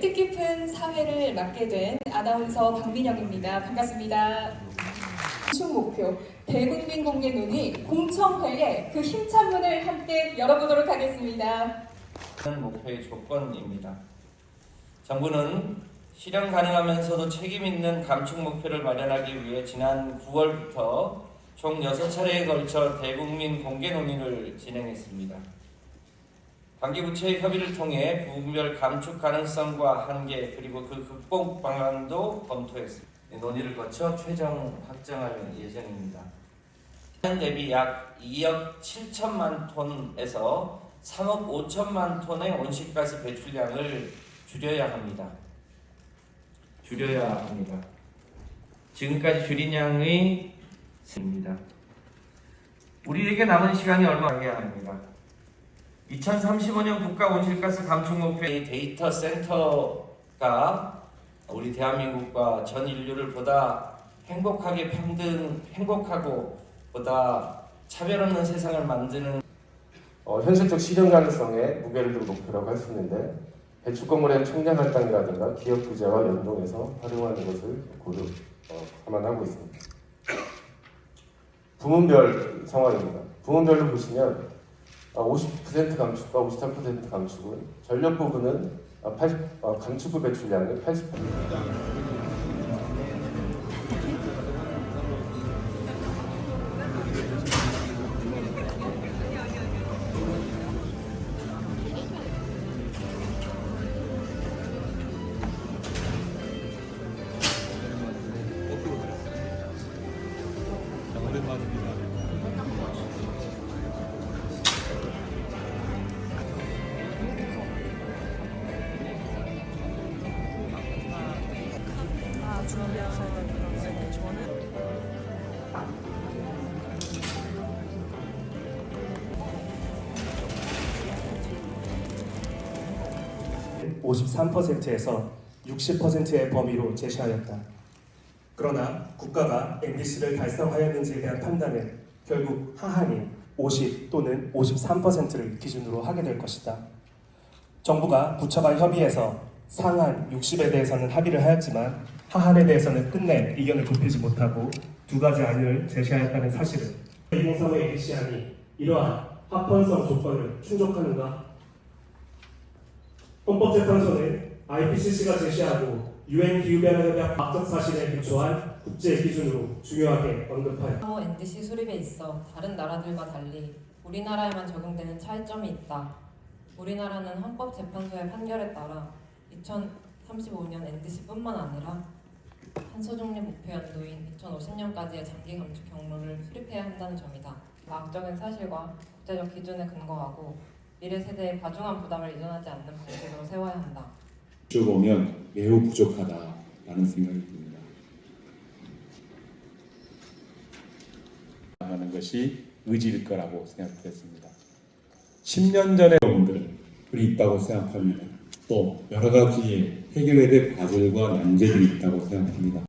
뜻깊은 사회를 맡게 된 아나운서 박민영입니다. 반갑습니다. 중 목표 대국민 공개 논의 공청회의 그 힘찬 문을 함께 열어보도록 하겠습니다. 목표의 조건입니다. 정부는 실현 가능하면서도 책임 있는 감축 목표를 마련하기 위해 지난 9월부터 총 6차례에 걸쳐 대국민 공개 논의를 진행했습니다. 관계부처의 협의를 통해 부분별 감축 가능성과 한계 그리고 그 극복 방안도 검토했습니다. 논의를 거쳐 최종 확정할 예정입니다. 년 대비 약 2억 7천만 톤에서 3억 5천만 톤의 온실가스 배출량을 줄여야 합니다. 줄여야 합니다. 지금까지 줄인 양의 입니다. 우리에게 남은 시간이 얼마 해야 합니다. 2035년 국가 온실가스 감축 목표의 데이터 센터가 우리 대한민국과 전 인류를 보다 행복하게 평등, 행복하고 보다 차별 없는 세상을 만드는 어, 현실적 실현 가능성에 무게를 둔 목표라고 할 수 있는데 배출 건물의 청량 할당이라든가 기업 부재와 연동해서 활용하는 것을 고려 어, 감안하고 있습니다. 부문별 상황입니다. 부문별로 보시면 어, 50% 감축과 53% 감축은 전력 부분은 어, 80, 어, 감축부 배출량의 80% 아, 준비하셔야 되는데 저는 53%에서 60%의 범위로 제시하였다. 그러나 국가가 MBC를 달성하였는지에 대한 판단은 결국 하한이 50 또는 53%를 기준으로 하게 될 것이다. 정부가 부처간 협의해서 상한 60에 대해서는 합의를 하였지만 하한에 대해서는 끝내 의견을 좁히지 못하고 두 가지 안을 제시하였다는 사실은 2035 MBC안이 이러한 합헌성 조건을 충족하는가 헌법재판소는 IPCC가 제시하고 유엔 기후변화협약 법적 사실에 기초한 국제 기준으로 중요하게 언급하여 호 NDC 수립에 있어 다른 나라들과 달리 우리나라에만 적용되는 차이점이 있다. 우리나라는 헌법재판소의 판결에 따라 2035년 NDC뿐만 아니라 탄소 중립 목표 연도인 2050년까지의 장기 감축 경로를 수립해야 한다는 점이다. 과학적인 사실과 국제적 기준에 근거하고 미래 세대의 과중한 부담을 이전하지 않는 방식으로 세워야 한다. 쭉 보면 매우 부족하다라는 생각이 듭니다. 하는 것이 의지일 거라고 생각했습니다. 10년 전의 어려움들이 있다고 생각하면 또 여러 가지 해결해야 될 과제들과 난제들이 있다고 생각합니다.